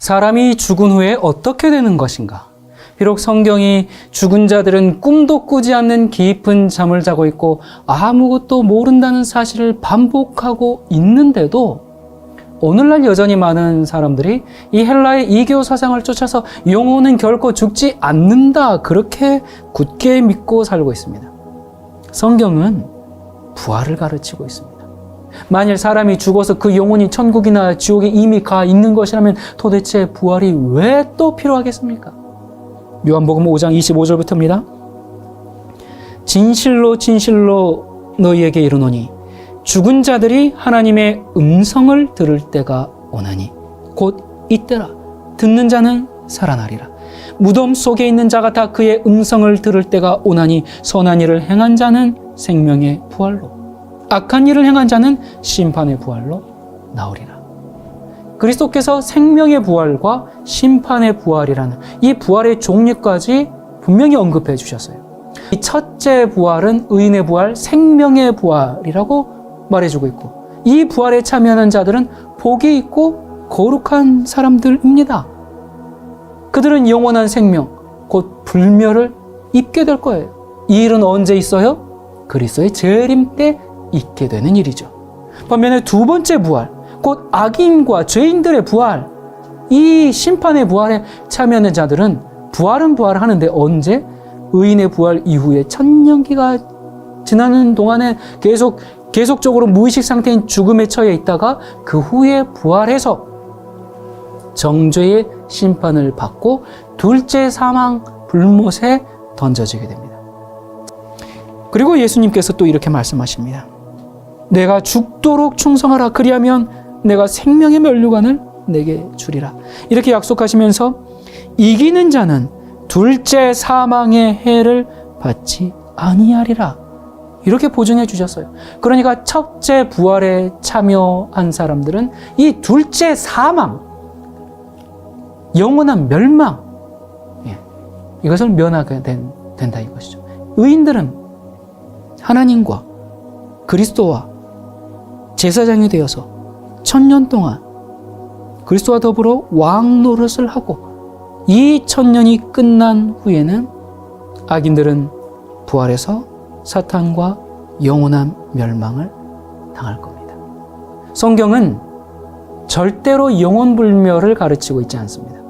사람이 죽은 후에 어떻게 되는 것인가? 비록 성경이 죽은 자들은 꿈도 꾸지 않는 깊은 잠을 자고 있고 아무것도 모른다는 사실을 반복하고 있는데도 오늘날 여전히 많은 사람들이 이 헬라의 이교 사상을 쫓아서 영혼은 결코 죽지 않는다 그렇게 굳게 믿고 살고 있습니다. 성경은 부활을 가르치고 있습니다. 만일 사람이 죽어서 그 영혼이 천국이나 지옥에 이미 가 있는 것이라면 도대체 부활이 왜 또 필요하겠습니까? 요한복음 5장 25절부터입니다. 진실로 진실로 너희에게 이르노니 죽은 자들이 하나님의 음성을 들을 때가 오나니 곧 이때라 듣는 자는 살아나리라 무덤 속에 있는 자가 다 그의 음성을 들을 때가 오나니 선한 일을 행한 자는 생명의 부활로 악한 일을 행한 자는 심판의 부활로 나오리라 그리스도께서 생명의 부활과 심판의 부활이라는 이 부활의 종류까지 분명히 언급해 주셨어요. 이 첫째 부활은 의인의 부활, 생명의 부활이라고 말해주고 있고 이 부활에 참여하는 자들은 복이 있고 거룩한 사람들입니다. 그들은 영원한 생명, 곧 불멸을 입게 될 거예요. 이 일은 언제 있어요? 그리스도의 재림 때 있게 되는 일이죠. 반면에 두 번째 부활, 곧 악인과 죄인들의 부활, 이 심판의 부활에 참여하는 자들은 부활은 부활하는데 언제? 의인의 부활 이후에 천년기가 지나는 동안에 계속 계속적으로 무의식 상태인 죽음에 처해 있다가 그 후에 부활해서 정죄의 심판을 받고 둘째 사망 불못에 던져지게 됩니다. 그리고 예수님께서 또 이렇게 말씀하십니다. 내가 죽도록 충성하라 그리하면 내가 생명의 면류관을 내게 주리라. 이렇게 약속하시면서 이기는 자는 둘째 사망의 해를 받지 아니하리라. 이렇게 보증해 주셨어요. 그러니까 첫째 부활에 참여한 사람들은 이 둘째 사망, 영원한 멸망, 예, 이것을 면하게 된, 된다 이것이죠. 의인들은 하나님과 그리스도와 제사장이 되어서 천년 동안 그리스도와 더불어 왕 노릇을 하고 이 천년이 끝난 후에는 악인들은 부활해서 사탄과 영원한 멸망을 당할 겁니다. 성경은 절대로 영원 불멸을 가르치고 있지 않습니다.